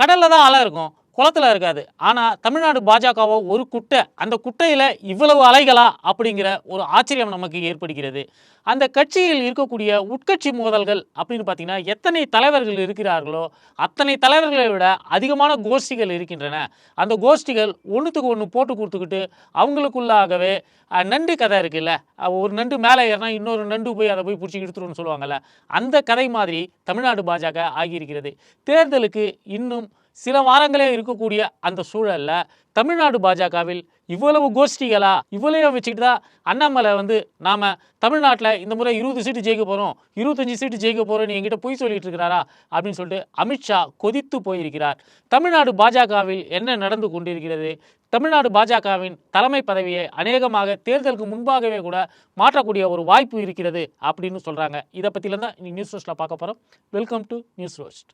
கடலில் தான் அலை இருக்கும். குளத்துல இருக்காது. ஆனால் தமிழ்நாடு பாஜகவோ ஒரு குட்டை அந்த குட்டையில் இவ்வளவு அலைகளா அப்படிங்கிற ஒரு ஆச்சரியம் நமக்கு ஏற்படுகிறது. அந்த கட்சியில் இருக்கக்கூடிய உட்கட்சி மோதல்கள் அப்படின்னு பார்த்தீங்கன்னா எத்தனை தலைவர்கள் இருக்கிறார்களோ அத்தனை தலைவர்களை விட அதிகமான கோஷ்டிகள் இருக்கின்றன. அந்த கோஷ்டிகள் ஒன்றுத்துக்கு ஒன்று போட்டு கொடுத்துக்கிட்டு அவங்களுக்குள்ளாகவே நண்டு கதை இருக்குல்ல ஒரு நண்டு மேலே ஏறினா இன்னொரு நண்டு போய் அதை போய் பிடிச்சி எடுத்துருன்னு சொல்லுவாங்கல்ல அந்த கதை மாதிரி தமிழ்நாடு பாஜக ஆகியிருக்கிறது. தேர்தலுக்கு இன்னும் சில வாரங்களே இருக்கக்கூடிய அந்த சூழலில் தமிழ்நாடு பாஜகவில் இவ்வளவு கோஷ்டிகளா இவ்வளவு வச்சுக்கிட்டு தான் அண்ணாமலை வந்து நாம் தமிழ்நாட்டில் இந்த முறை இருபது சீட்டு ஜெயிக்க போகிறோம் இருபத்தஞ்சி சீட்டு ஜெயிக்க போகிறோன்னு என்கிட்ட பொய் சொல்லிட்டு இருக்கிறாரா அப்படின்னு சொல்லிட்டு அமித்ஷா கொதித்து போயிருக்கிறார். தமிழ்நாடு பாஜகவில் என்ன நடந்து கொண்டிருக்கிறது? தமிழ்நாடு பாஜகவின் தலைமை பதவியை அநேகமாக தேர்தலுக்கு முன்பாகவே கூட மாற்றக்கூடிய ஒரு வாய்ப்பு இருக்கிறது அப்படின்னு சொல்கிறாங்க இதை பற்றிலாம் தான் இன்னைக்கு நியூஸ் ரோஸ்ட்டில் பார்க்க போகிறோம் வெல்கம் டு நியூஸ் ரோஸ்ட்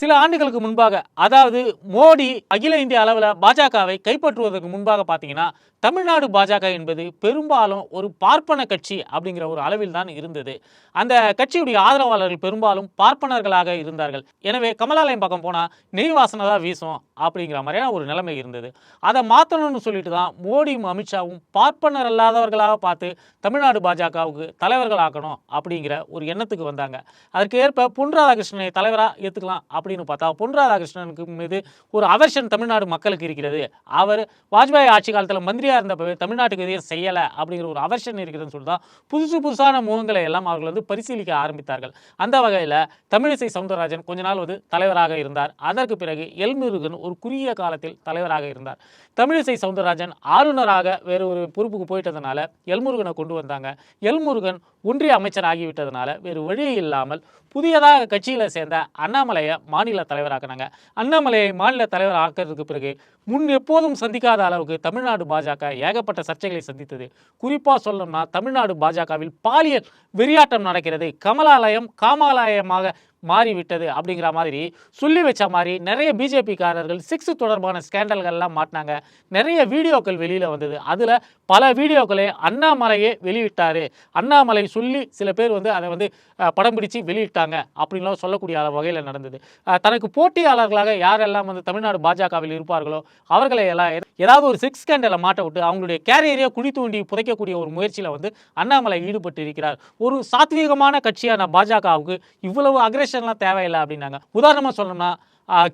சில ஆண்டுகளுக்கு முன்பாக அதாவது மோடி அகில இந்திய அளவில் பாஜகவை கைப்பற்றுவதற்கு முன்பாக பார்த்தீங்கன்னா தமிழ்நாடு பாஜக என்பது பெரும்பாலும் ஒரு பார்ப்பன கட்சி அப்படிங்கிற ஒரு அளவில் தான் இருந்தது. அந்த கட்சியுடைய ஆதரவாளர்கள் பெரும்பாலும் பார்ப்பனர்களாக இருந்தார்கள். எனவே கமலாலயம் பக்கம் போனால் நெய் வாசனை தான் வீசும் அப்படிங்கிற மாதிரியான ஒரு நிலைமை இருந்தது. அதை மாற்றணும்னு சொல்லிட்டு தான் மோடியும் அமித்ஷாவும் பார்ப்பனர் அல்லாதவர்களாக பார்த்து தமிழ்நாடு பாஜகவுக்கு தலைவர்கள் ஆக்கணும் அப்படிங்கிற ஒரு எண்ணத்துக்கு வந்தாங்க. அதற்கு ஏற்ப பொன் ராதாகிருஷ்ணனை தலைவராக ஏற்றுக்கலாம் அப்படின்னு பார்த்தா பொன் ராதாகிருஷ்ணனுக்கு மீது ஒரு அவர்ஷன் தமிழ்நாடு மக்களுக்கு இருக்கிறது. அவர் வாஜ்பாய் ஆட்சி காலத்தில் மந்திரியாக இருந்தப்பவே தமிழ்நாட்டுக்கு எதையும் செய்யலை அப்படிங்கிற ஒரு அவர்ஷன் இருக்கிறதுன்னு சொல்லிட்டு தான் புதுசு புதுசான முகங்களை எல்லாம் அவர்கள் வந்து பரிசீலிக்க ஆரம்பித்தார்கள். அந்த வகையில் தமிழிசை சவுந்தரராஜன் கொஞ்ச நாள் வந்து தலைவராக இருந்தார். அதற்கு பிறகு எல்முருகன் ஒரு குறுகிய காலத்தில் தலைவராக இருந்தார். தமிழிசை சவுந்தரராஜன் ஆளுநராக வேறு ஒரு பொறுப்புக்கு போயிட்டதுனால எல்முருகனை கொண்டு வந்தாங்க. எல்முருகன் ஒன்றிய அமைச்சர் ஆகிவிட்டதுனால வேறு வழி இல்லாமல் புதியதாக கட்சியில் சேர்ந்த அண்ணாமலையை மாநில தலைவராக்குனாங்க. அண்ணாமலையை மாநில தலைவர் ஆக்கிறதுக்கு பிறகு முன் எப்போதும் சந்திக்காத அளவுக்கு தமிழ்நாடு பாஜக ஏகப்பட்ட சர்ச்சைகளை சந்தித்தது. குறிப்பாக சொல்லணும்னா தமிழ்நாடு பாஜகவில் பாலியல் வெறியாட்டம் நடக்கிறது. கமலாலயம் காமாலயமாக மாறிவிட்டது அப்படிங்கிற மாதிரி சொல்லி வச்ச மாதிரி நிறைய பிஜேபிக்காரர்கள் சிக்ஸ் தொடர்பான ஸ்கேண்டல்கள்லாம் மாட்டினாங்க. நிறைய வீடியோக்கள் வெளியில் வந்தது. அதில் பல வீடியோக்களை அண்ணாமலையே வெளியிட்டார். அண்ணாமலை சொல்லி சில பேர் வந்து அதை வந்து படம் பிடிச்சு வெளியிட்டாங்க அப்படின்லாம் சொல்லக்கூடிய வகையில் நடந்தது. தனக்கு போட்டியாளர்களாக யாரெல்லாம் வந்து தமிழ்நாடு பாஜகவில் இருப்பார்களோ அவர்களை எல்லாம் ஏதாவது ஒரு சிக்ஸ் ஸ்கேண்டலை மாட்ட விட்டு அவங்களுடைய கேரியரையே குழி தூண்டி புதைக்கக்கூடிய ஒரு முயற்சியில் வந்து அண்ணாமலை ஈடுபட்டு இருக்கிறார். ஒரு சாத்வீகமான கட்சியான பாஜகவுக்கு இவ்வளவு அக்ரஷன்லாம் தேவையில்லை அப்படின்னாங்க. உதாரணமாக சொல்லணும்னா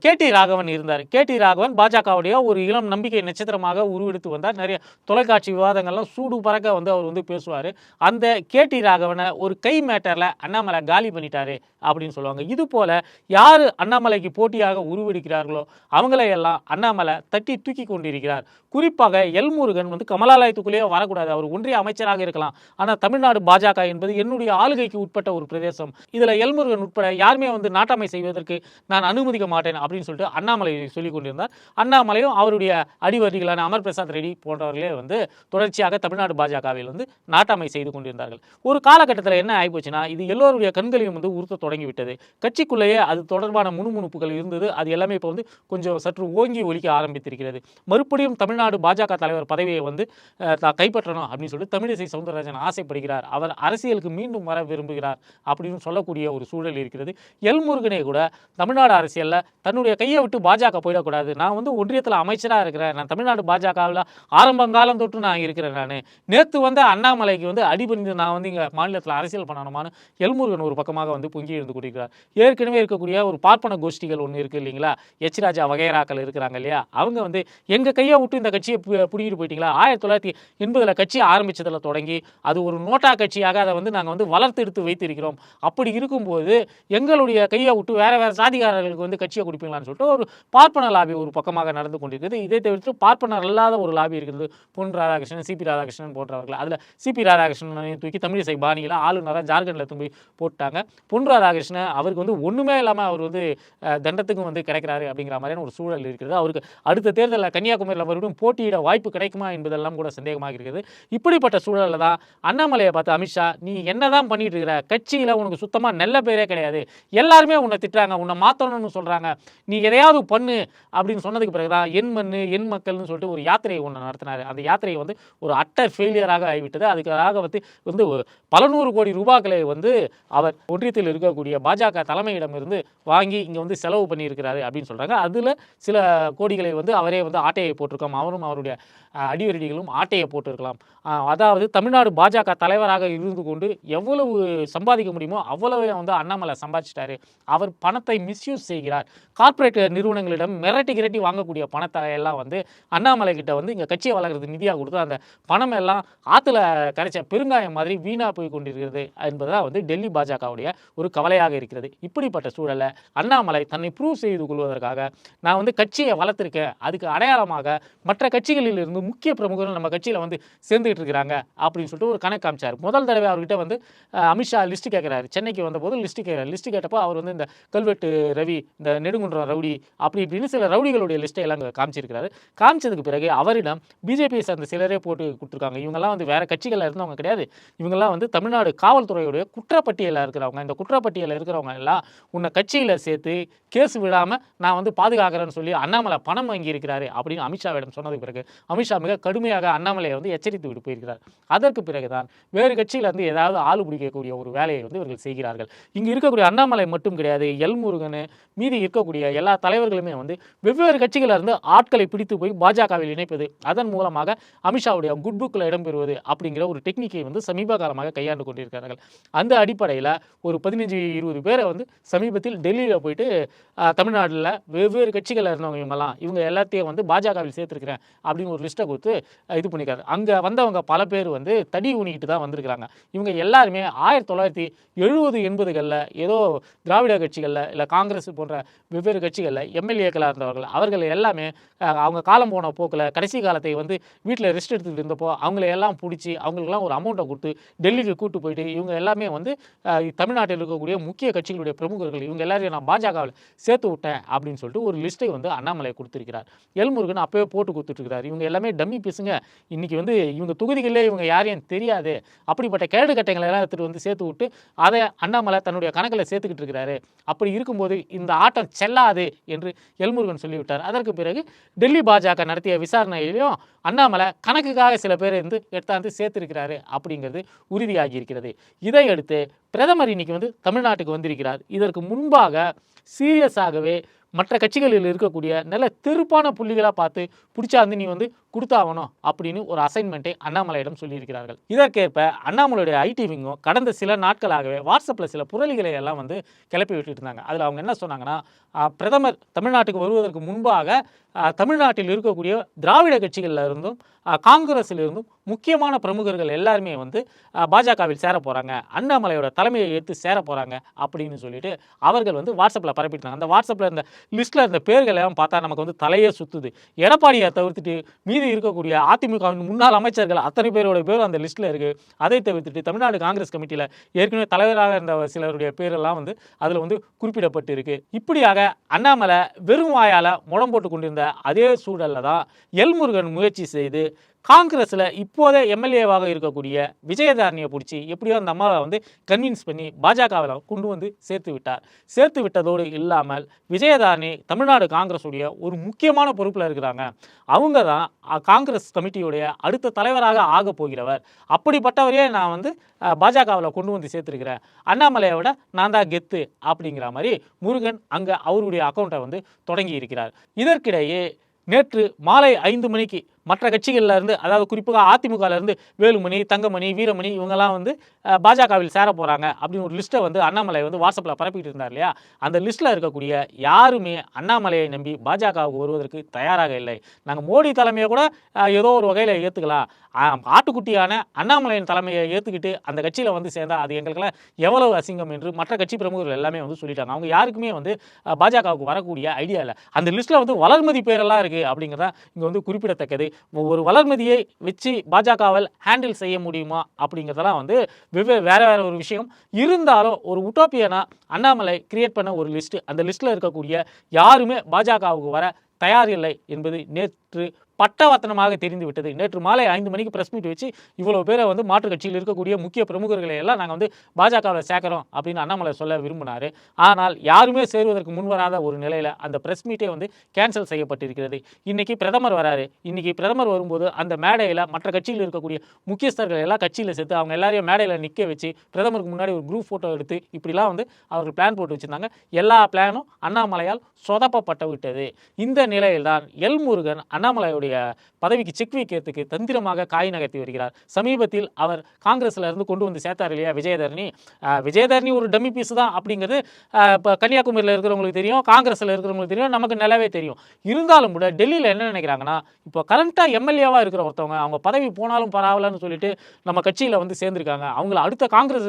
கேடி ராகவன் இருந்தார். கேடி ராகவன் பாஜகவுடைய ஒரு இளம் நம்பிக்கை நட்சத்திரமாக உருவெடுத்து வந்தார். நிறைய தொலைக்காட்சி விவாதங்கள்லாம் சூடு பறக்க வந்து அவர் வந்து பேசுவார். அந்த கேடி ராகவனை ஒரு கை மேட்டரில் அண்ணாமலை காலி பண்ணிட்டாரு அப்படின்னு சொல்லுவாங்க. இது போல யார் அண்ணாமலைக்கு போட்டியாக உருவெடுக்கிறார்களோ அவங்களை எல்லாம் அண்ணாமலை தட்டி தூக்கி கொண்டிருக்கிறார். குறிப்பாக எல்முருகன் வந்து கமலாலயத்துக்குள்ளேயே வரக்கூடாது. அவர் ஒன்றிய அமைச்சராக இருக்கலாம். ஆனால் தமிழ்நாடு பாஜக என்பது என்னுடைய ஆளுகைக்கு உட்பட்ட ஒரு பிரதேசம். இதில் எல்முருகன் உட்பட யாருமே வந்து நாட்டாமை செய்வதற்கு நான் அனுமதிக்க மாட்டேன். அப்படின்னு சொல்லிட்டு அண்ணாமலை சொல்லிக் கொண்டிருந்தார். அண்ணாமலையும் அவருடைய அடிவரிகளான அமர் பிரசாத் ரெட்டி போன்றவர்களே வந்து தொடர்ச்சியாக தமிழ்நாடு பாஜகவில் வந்து நாட்டாமை செய்து கொண்டிருந்தார்கள். ஒரு காலகட்டத்தில் என்ன ஆகிப்போச்சுன்னா இது எல்லோருடைய கண்களையும் வந்து உறுத்த தொடங்கிவிட்டது. கட்சிக்குள்ளேயே அது தொடர்பான முணுமுணுப்புகள் இருந்தது. அது எல்லாமே இப்போ வந்து கொஞ்சம் சற்று ஓங்கி ஒலிக்க ஆரம்பித்திருக்கிறது. மறுபடியும் தமிழ்நாடு பாஜக தலைவர் பதவியை வந்து கைப்பற்றணும் அப்படின்னு சொல்லிட்டு தமிழிசை சவுந்தரராஜன் ஆசைப்படுகிறார். அவர் அரசியலுக்கு மீண்டும் வர விரும்புகிறார் அப்படின்னு சொல்லக்கூடிய ஒரு சூழல் இருக்கிறது. எல்முருகனே கூட தமிழ்நாடு அரசியலில் தன்னுடைய கையை விட்டு பாஜக போயிடக்கூடாது. நான் வந்து ஒன்றியத்தில் அமைச்சராக இருக்கிறேன். நான் தமிழ்நாடு பாஜகவில் ஆரம்பங்காலம் தொட்டு நான் இருக்கிறேன் நான். நேற்று வந்து அண்ணாமலைக்கு வந்து அடிபணிந்து நான் வந்து இங்கே மாநிலத்தில் அரசியல் பண்ணணுமான்னு எல்முருகன் ஒரு பக்கமாக வந்து பொங்கி இருந்து கொண்டிருக்கிறார் ஏற்கனவே இருக்கக்கூடிய ஒரு பார்ப்பன கோஷ்டிகள் ஒன்று இருக்குது இல்லைங்களா? எச் ராஜா வகைராக்கள் இருக்கிறாங்க இல்லையா? அவங்க வந்து எங்கள் கையை விட்டு இந்த கட்சியை பிடிக்கிட்டு போயிட்டீங்களா? ஆயிரத்தி தொள்ளாயிரத்தி எண்பதில் கட்சி ஆரம்பித்ததில் தொடங்கி அது ஒரு நோட்டா கட்சியாக அதை வந்து நாங்கள் வந்து வளர்த்து எடுத்து வைத்திருக்கிறோம். அப்படி இருக்கும்போது எங்களுடைய கையை விட்டு வேற வேற சாதிகாரர்களுக்கு வந்து கட்சி கட்சியை கொடுப்பீங்களான்னு சொல்லிட்டு ஒரு பார்ப்பன லாபி ஒரு பக்கமாக நடந்து கொண்டிருக்கிறது இதை தவிர்த்து பார்ப்பனர் அல்லாத ஒரு லாபி இருக்கிறது பொன் ராதாகிருஷ்ணன் சிபி ராதாகிருஷ்ணன் போன்றவர்கள். அதில் சிபி ராதாகிருஷ்ணன் தூக்கி தமிழிசை பாணியில் ஆளுநராக ஜார்க்கண்டில் தூக்கி போட்டாங்க. பொன் ராதாகிருஷ்ணன் அவருக்கு வந்து ஒன்றுமே இல்லாமல் அவர் வந்து தண்டத்துக்கும் வந்து கிடைக்கிறாரு அப்படிங்கிற மாதிரியான ஒரு சூழல் இருக்கிறது. அவருக்கு அடுத்த தேர்தலில் கன்னியாகுமரியில் மறுபடியும் போட்டியிட வாய்ப்பு கிடைக்குமா என்பதெல்லாம் கூட சந்தேகமாக இருக்கிறது இப்படிப்பட்ட சூழலில் தான் அண்ணாமலையை பார்த்து அமித்ஷா நீ என்ன தான் பண்ணிட்டு இருக்கிற? கட்சியில் உனக்கு சுத்தமாக நல்ல பேரே கிடையாது. எல்லாருமே உன்னை திட்டுறாங்க உன்னை மாற்றணும்னு சொல்கிறாங்க நீ எதையாவது பண்ணு அப்படின்னு சொன்னதுக்கு பிறகு தான் என் மண்ணு என் மக்கள்னு சொல்லிட்டு ஒரு யாத்திரையை ஒன்று நடத்தினார். அந்த யாத்திரை வந்து ஒரு அட்டர் ஃபெயிலியராக ஆகிவிட்டது. அதுக்காக வந்து வந்து பல நூறு கோடி ரூபாய்களை வந்து அவர் ஒன்றியத்தில் இருக்கக்கூடிய பாஜக தலைமையிடமிருந்து வாங்கி இங்கே வந்து செலவு பண்ணியிருக்கிறாரு அப்படின்னு சொல்கிறாங்க அதில் சில கோடிகளை வந்து அவரே வந்து ஆட்டையை போட்டிருக்கோம். அவரும் அவருடைய அஹ், ஆட்டையை போட்டிருக்கலாம். அதாவது தமிழ்நாடு பாஜக தலைவராக இருந்து கொண்டு எவ்வளவு சம்பாதிக்க முடியுமோ அவ்வளவு வந்து அண்ணாமலை சம்பாதிச்சிட்டாரு. அவர் பணத்தை மிஸ்யூஸ் செய்கிறார். கார்ப்பரேட் நிறுவனங்களிடம் மிரட்டி கிரட்டி வாங்கக்கூடிய பணத்தை எல்லாம் வந்து அண்ணாமலை கிட்ட வந்து இங்கே கட்சியை வளர்க்குறது நிதியாக கொடுத்து அந்த பணம் எல்லாம் ஆற்றுல கிடைச்ச பெருங்காயம் மாதிரி வீணாக போய் கொண்டிருக்கிறது என்பதுதான் வந்து டெல்லி பாஜகவுடைய ஒரு கவலையாக இருக்கிறது. இப்படிப்பட்ட சூழலை அண்ணாமலை தன்னை ப்ரூவ் செய்து கொள்வதற்காக நான் வந்து கட்சியை வளர்த்துருக்கேன். அதுக்கு அடையாளமாக மற்ற கட்சிகளில் இருந்து முக்கிய பிரமுகர்கள் நம்ம கட்சியில் வந்து சேர்ந்துகிட்டு இருக்கிறாங்க அப்படின்னு சொல்லிட்டு ஒரு கணக்கு காமிச்சார். முதல் தடவை அவர்கிட்ட வந்து அமித்ஷா லிஸ்ட் கேட்குறாரு. சென்னைக்கு வந்தபோது லிஸ்ட்டு கேட்குறாரு. லிஸ்ட்டு கேட்டப்போ அவர் வந்து இந்த கல்வெட்டு ரவி இந்த நெடுங்குன்றம் ரவுடி அப்படி இப்படின்னு சில ரவுடிகளுடைய லிஸ்ட்டை எல்லாம் அங்க காமிச்சிருக்கிறாரு. காமிச்சதுக்கு பிறகு அவரிடம் பிஜேபியை சேர்ந்த சிலரே போட்டு கொடுத்துருக்காங்க. இவங்கெல்லாம் வந்து வேறு கட்சிகளில் இருந்தவங்க கிடையாது. இவங்கெல்லாம் வந்து தமிழ்நாடு காவல்துறையுடைய குற்றப்பட்டியலில் இருக்கிறவங்க. இந்த குற்றப்பட்டியலில் இருக்கிறவங்க எல்லாம் உன்னை கட்சியில் சேர்த்து கேஸ் விடாமல் நான் வந்து பாதுகாக்கிறேன்னு சொல்லி அண்ணாமலை பணம் வாங்கி இருக்கிறாரு அப்படின்னு அமித்ஷாவிடம் சொன்னதுக்கு பிறகு அமித்ஷா மிக கடுமையாக அண்ணாமலையை வந்து எச்சரித்து விட்டு போயிருக்கிறார். அதற்கு பிறகுதான் வேறு கட்சியில் வந்து ஏதாவது ஆளு பிடிக்கக்கூடிய ஒரு வேலையை வந்து இவர்கள் செய்கிறார்கள். இங்கே இருக்கக்கூடிய அண்ணாமலை மட்டும் கிடையாது. எல் முருகன் மீதி இருக்க இருக்கக்கூடிய எல்லா தலைவர்களுமே வந்து வெவ்வேறு கட்சிகளிலிருந்து ஆட்களை பிடித்து போய் பாஜகவில் இணைப்பது அதன் மூலமாக அமித்ஷாவுடைய குட் புக்கில் இடம்பெறுவது அப்படிங்கிற ஒரு டெக்னிக்கை வந்து சமீப காலமாக கையாண்டு கொண்டிருக்கிறார்கள். அந்த அடிப்படையில் ஒரு பதினஞ்சு இருபது பேரை வந்து சமீபத்தில் டெல்லியில் போயிட்டு தமிழ்நாட்டில் வெவ்வேறு கட்சிகளில் இருந்தவங்க இவங்கெல்லாம் இவங்க எல்லாத்தையும் வந்து பாஜகவில் சேர்த்துருக்கிறேன் அப்படின்னு ஒரு லிஸ்ட்டை கொடுத்து இது பண்ணியிருக்காரு. அங்கே வந்தவங்க பல பேர் வந்து தடி ஊனிக்கிட்டு தான் வந்திருக்கிறாங்க. இவங்க எல்லாருமே ஆயிரத்தி தொள்ளாயிரத்தி எழுபது எண்பதுகளில் ஏதோ திராவிட கட்சிகளில் இல்லை காங்கிரஸ் போன்ற வெவ்வேறு கட்சிகளில் எம்எல்ஏக்களாக இருந்தவர்கள் அவர்கள் எல்லாமே அவங்க காலம் போன போக்கில் கடைசி காலத்தை வந்து வீட்டில் ரெஸ்ட் எடுத்துக்கிட்டு இருந்தப்போ அவங்கள எல்லாம் பிடிச்சி அவங்களுக்குலாம் ஒரு அமௌண்ட்டை கொடுத்து டெல்லிக்கு கூட்டு போயிட்டு இவங்க எல்லாமே வந்து தமிழ்நாட்டில் இருக்கக்கூடிய முக்கிய கட்சிகளுடைய பிரமுகர்கள் இவங்க எல்லாரையும் நான் பாஜகவில் சேர்த்து விட்டேன் அப்படின்னு சொல்லிட்டு ஒரு லிஸ்ட்டை வந்து அண்ணாமலை கொடுத்துருக்கிறார். எல்முருகன் அப்போவே போட்டு கொடுத்துட்ருக்கிறார். இவங்க எல்லாமே டம்மி பீஸுங்க இன்றைக்கி வந்து இவங்க தொகுதிகளிலே இவங்க யாரையும் தெரியாது. அப்படிப்பட்ட கேடு கட்டைகளை எல்லாம் எடுத்துகிட்டு வந்து சேர்த்து விட்டு அதை அண்ணாமலை தன்னுடைய கணக்கில் சேர்த்துக்கிட்டு இருக்கிறாரு. அப்படி இருக்கும்போது இந்த ஆட்டம் செல்லாது என்று எல்முருகன் சொல்லிவிட்டார். அதற்கு பிறகு டெல்லி பாஜக நடத்திய விசாரணையிலையும் அண்ணாமலை கணக்குக்காக சில பேர் இருந்து எடுத்தாந்து சேர்த்திருக்கிறாரு அப்படிங்கிறது உறுதியாகி இருக்கிறது இதையடுத்து பிரதமர் இன்னைக்கு வந்து தமிழ்நாட்டுக்கு வந்திருக்கிறார். இதற்கு முன்பாக சீரியஸாகவே மற்ற கட்சிகளில் இருக்கக்கூடிய நல்ல திருப்பான புள்ளிகளாக பார்த்து பிடிச்சா வந்து நீ வந்து கொடுத்தாகணும் அப்படின்னு ஒரு அசைன்மெண்ட்டை அண்ணாமலையிடம் சொல்லியிருக்கிறார்கள். இதற்கேற்ப அண்ணாமலையுடைய ஐடி விங்கும் கடந்த சில நாட்களாகவே வாட்ஸ்அப்பில் சில புரளிகளை எல்லாம் வந்து கிளப்பி விட்டுட்டு இருந்தாங்க. அதில் அவங்க என்ன சொன்னாங்கன்னா பிரதமர் தமிழ்நாட்டுக்கு வருவதற்கு முன்பாக தமிழ்நாட்டில் இருக்கக்கூடிய திராவிட கட்சிகளில் இருந்தும் காங்கிரஸில் இருந்தும் முக்கியமான பிரமுகர்கள் எல்லாருமே வந்து பாஜகவில் சேர போகிறாங்க அண்ணாமலையோட தலைமையை ஏற்று சேர போகிறாங்க அப்படின்னு சொல்லிட்டு அவர்கள் வந்து வாட்ஸ்அப்பில் பரப்பிட்டாங்க அந்த வாட்ஸ்அப்பில் இருந்த லிஸ்ட்டில் இருந்த பேர்கள் எல்லாம் பார்த்தா நமக்கு வந்து தலையே சுற்றுது எடப்பாடியை தவிர்த்துட்டு மீதி இருக்கக்கூடிய அதிமுகவின் முன்னாள் அமைச்சர்கள் அத்தனை பேரோட பேர் அந்த லிஸ்ட்டில் இருக்குது அதை தவிர்த்துட்டு தமிழ்நாடு காங்கிரஸ் கமிட்டியில் ஏற்கனவே தலைவராக இருந்த சிலருடைய பேரெல்லாம் வந்து அதில் வந்து குறிப்பிடப்பட்டு இருக்குது இப்படியாக அண்ணாமலை வெறும் வாயால் முடம் போட்டு கொண்டிருந்த அதே சூழலில் தான் எல்முருகன் முயற்சி செய்து காங்கிரஸில் இப்போதே எம்எல்ஏவாக இருக்கக்கூடிய விஜயதாரணியை பிடிச்சி எப்படியோ அந்த அம்மாவை வந்து கன்வின்ஸ் பண்ணி பாஜகவில் கொண்டு வந்து சேர்த்து விட்டார். சேர்த்து விட்டதோடு இல்லாமல் விஜயதாரணி தமிழ்நாடு காங்கிரஸுடைய ஒரு முக்கியமான பொறுப்பில் இருக்கிறாங்க. அவங்க தான் காங்கிரஸ் கமிட்டியுடைய அடுத்த தலைவராக ஆக போகிறவர். அப்படிப்பட்டவரையே நான் வந்து பாஜகவில் கொண்டு வந்து சேர்த்துருக்கிறேன். அண்ணாமலையை விட நான் தான் கெத்து அப்படிங்கிற மாதிரி முருகன் அங்கே அவருடைய அக்கௌண்ட்டை வந்து தொடங்கி இருக்கிறார். இதற்கிடையே நேற்று மாலை ஐந்து மணிக்கு மற்ற கட்சிகளில் இருந்து அதாவது குறிப்பாக அதிமுகலேருந்து வேலுமணி தங்கமணி வீரமணி இவங்கெல்லாம் வந்து பாஜகவில் சேர போகிறாங்க அப்படின்னு ஒரு லிஸ்ட்டை வந்து அண்ணாமலை வந்து வாட்ஸ்அப்பில் பரப்பிட்டு இருந்தார் இல்லையா? அந்த லிஸ்ட்டில் இருக்கக்கூடிய யாருமே அண்ணாமலையை நம்பி பாஜகவுக்கு வருவதற்கு தயாராக இல்லை. நாங்கள் மோடி தலைமையை கூட ஏதோ ஒரு வகையில் ஏற்றுக்கலாம் ஆட்டுக்குட்டியான அண்ணாமலையின் தலைமையை ஏற்றுக்கிட்டு அந்த கட்சியில் வந்து சேர்ந்தா அது எங்களுக்கெல்லாம் எவ்வளவு அசிங்கம் என்று மற்ற கட்சி பிரமுகர்கள் எல்லாமே வந்து சொல்லிட்டாங்க. அவங்க யாருக்குமே வந்து பாஜகவுக்கு வரக்கூடிய ஐடியா இல்லை. அந்த லிஸ்ட்டில் வந்து வளர்மதி பேரெல்லாம் இருக்குது அப்படிங்கிறத இங்கே வந்து குறிப்பிடத்தக்கது. ஒரு வளர்மதியை வச்சு பாஜகவில் ஹேண்டில் செய்ய முடியுமா அப்படிங்கிறதெல்லாம் வந்து வெவ்வேறு வேறு வேறு ஒரு விஷயம். இருந்தாலும் ஒரு உட்டோப்பியனா அண்ணாமலை கிரியேட் பண்ண ஒரு லிஸ்ட்டு அந்த லிஸ்ட்டில் இருக்கக்கூடிய யாருமே பாஜகவுக்கு வர தயார் இல்லை என்பது நேற்று பட்டவத்தனமாக தெரிந்து விட்டது நேற்று மாலை ஐந்து மணிக்கு பிரஸ் மீட் வச்சு இவ்வளோ பேரை வந்து மாற்றுக் கட்சியில் இருக்கக்கூடிய முக்கிய பிரமுகர்களை எல்லாம் நாங்கள் வந்து பாஜகவில் சேர்க்குறோம் அப்படின்னு அண்ணாமலை சொல்ல விரும்பினார். ஆனால் யாருமே சேருவதற்கு முன்வராத ஒரு நிலையில் அந்த பிரஸ் மீட்டே வந்து கேன்சல் செய்யப்பட்டிருக்கிறது. இன்றைக்கி பிரதமர் வராரு. இன்றைக்கி பிரதமர் வரும்போது அந்த மேடையில் மற்ற கட்சியில் இருக்கக்கூடிய முக்கியஸ்தர்கள் எல்லாம் கட்சியில் சேர்த்து அவங்க எல்லாரையும் மேடையில் நிற்க வச்சு பிரதமருக்கு முன்னாடி ஒரு குரூப் ஃபோட்டோ எடுத்து இப்படிலாம் வந்து அவர்கள் பிளான் போட்டு வச்சிருந்தாங்க. எல்லா பிளானும் அண்ணாமலையால் சொதப்பப்பட்டு விட்டது. இந்த நிலையில்தான் எல் முருகன் அண்ணாமலையுடைய பதவிக்கு செக் வைக்கிறதுக்கு தந்திரமாக காய் நகர்த்தி வருகிறார். சமீபத்தில் அவர் காங்கிரஸ்ல இருந்து கொண்டு வந்து சேர்த்தார் இல்லையா விஜயதரணி. விஜயதரணி ஒரு டம்மி பீஸ் தான் அப்படிங்கிறது இப்போ கன்னியாகுமரியில் இருக்கிறவங்களுக்கு தெரியும் காங்கிரஸில் இருக்கிறவங்களுக்கு தெரியும் நமக்கு நல்லாவே தெரியும். இருந்தாலும் கூட டெல்லியில் என்ன நினைக்கிறாங்கன்னா இப்போ கரண்ட்டாக எம்எல்ஏவாக இருக்கிற ஒருத்தவங்க அவங்க பதவி போனாலும் பரவாயில்லன்னு சொல்லிட்டு நம்ம கட்சியில் வந்து சேர்ந்துருக்காங்க. அவங்கள அடுத்த காங்கிரஸ்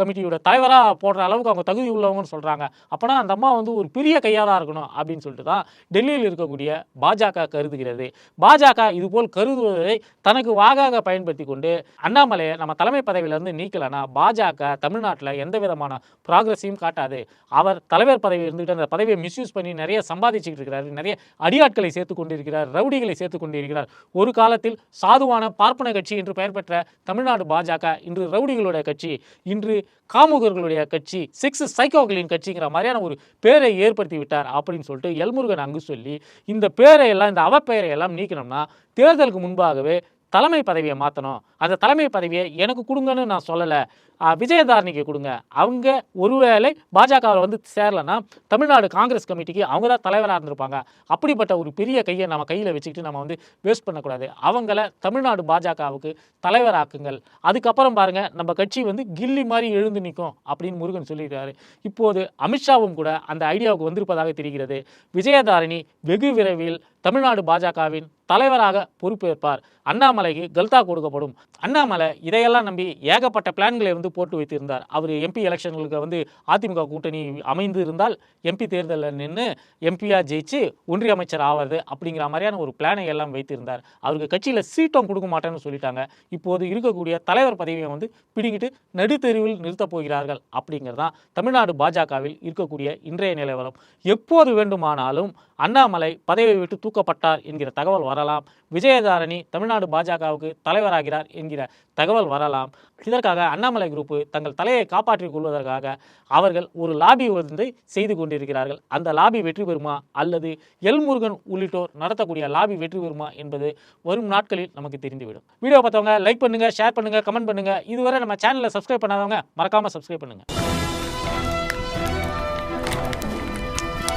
கமிட்டியோட தலைவராக போடுற அளவுக்கு அவங்க தகுதி உள்ளவங்கன்னு சொல்கிறாங்க அப்போனா அந்த அம்மா வந்து ஒரு பெரிய கையாக தான் இருக்கணும் அப்படின்னு சொல்லிட்டு தான் டெல்லியில் இருக்கக்கூடிய பாஜக கருதுகிறது. பாஜக இதுபோல் கருதுவதை தனக்கு வாகாக பயன்படுத்தி கொண்டு அண்ணாமலையை நம்ம தலைமை பதவியிலிருந்து நீக்கலைன்னா பாஜக தமிழ்நாட்டில் எந்த விதமான ப்ராக்ரஸையும் காட்டாது. அவர் தலைவர் பதவி இருந்துகிட்டு அந்த பதவியை மிஸ்யூஸ் பண்ணி நிறைய சம்பாதிச்சுக்கிட்டு இருக்கிறார். நிறைய அடியாட்களை சேர்த்து கொண்டிருக்கிறார் ரவுடிகளை சேர்த்து கொண்டிருக்கிறார். ஒரு காலத்தில் சாதுவான பார்ப்பன கட்சி என்று பெயர் பெற்ற தமிழ்நாடு பாஜக இன்று ரவுடிகளுடைய கட்சி இன்று காமுகர்களுடைய கட்சி சிக்ஸ் சைக்கோகளின் கட்சிங்கிற மாதிரியான ஒரு பேரை ஏற்படுத்தி விட்டார் அப்படின்னு சொல்லிட்டு எல்முருகன் அங்கு சொல்லி இந்த பேரை எல்லாம் இந்த அவப்பெயரை எல்லாம் நீக்கணும்னா தேர்தலுக்கு முன்பாகவே தலைமை பதவியை மாற்றணும் அந்த தலைமை பதவியை எனக்கு கொடுங்கன்னு நான் சொல்லலை. விஜயதாரணிக்கு கொடுங்க. அவங்க ஒருவேளை பாஜகவில் வந்து சேரலைன்னா தமிழ்நாடு காங்கிரஸ் கமிட்டிக்கு அவங்க தான் தலைவராக இருந்திருப்பாங்க. அப்படிப்பட்ட ஒரு பெரிய கையை நம்ம கையில் வச்சுக்கிட்டு நம்ம வந்து வேஸ்ட் பண்ணக்கூடாது. அவங்கள தமிழ்நாடு பாஜகவுக்கு தலைவராக்குங்கள். அதுக்கப்புறம் பாருங்கள் நம்ம கட்சி வந்து கில்லி மாதிரி எழுந்து நிற்கும் அப்படின்னு முருகன் சொல்லியிருக்காரு. இப்போது அமித்ஷாவும் கூட அந்த ஐடியாவுக்கு வந்திருப்பதாக தெரிகிறது. விஜயதாரணி வெகு விரைவில் தமிழ்நாடு பாஜகவின் தலைவராக பொறுப்பேற்பார். அண்ணாமலைக்கு கல்தா கொடுக்கப்படும். அண்ணாமலை இதையெல்லாம் நம்பி ஏகப்பட்ட பிளான்களை வந்து போட்டு வைத்திருந்தார். அவர் எம்பி எலெக்ஷன்களுக்கு வந்து அதிமுக கூட்டணி அமைந்து இருந்தால் எம்பி தேர்தலில் நின்று எம்பியாக ஜெயிச்சு ஒன்றிய அமைச்சர் ஆவது அப்படிங்கிற மாதிரியான ஒரு பிளானை எல்லாம் வைத்திருந்தார். அவருக்கு கட்சியில் சீட்டம் கொடுக்க மாட்டேன்னு சொல்லிட்டாங்க. இப்போது இருக்கக்கூடிய தலைவர் பதவியை வந்து பிடிங்கிட்டு நடுத்தெருவில் நிறுத்தப் போகிறார்கள் அப்படிங்கிறது தான் தமிழ்நாடு பாஜகவில் இருக்கக்கூடிய இன்றைய நிலவரம். எப்போது வேண்டுமானாலும் அண்ணாமலை பதவியை விட்டு தூக்கப்பட்டார் என்கிற தகவல் வரலாம். விஜயதாரணி தமிழ்நாடு பாஜகவுக்கு தலைவராகிறார் என்கிற தகவல் வரலாம். இதற்காக அண்ணாமலை குரூப்பு தங்கள் தலையை காப்பாற்றிக் கொள்வதற்காக அவர்கள் ஒரு லாபி வந்து செய்து கொண்டிருக்கிறார்கள். அந்த லாபி வெற்றி பெறுமா? அல்லது எல்முருகன் உள்ளிட்டோர் நடத்தக்கூடிய லாபி வெற்றி பெறுமா என்பது வரும் நாட்களில் நமக்கு தெரிந்துவிடும். வீடியோ பார்த்தவங்க லைக் பண்ணுங்கள் ஷேர் பண்ணுங்கள் கமெண்ட் பண்ணுங்க. இதுவரை நம்ம சேனலை சப்ஸ்கிரைப் பண்ணாதவங்க மறக்காமல் சப்ஸ்கிரைப் பண்ணுங்கள்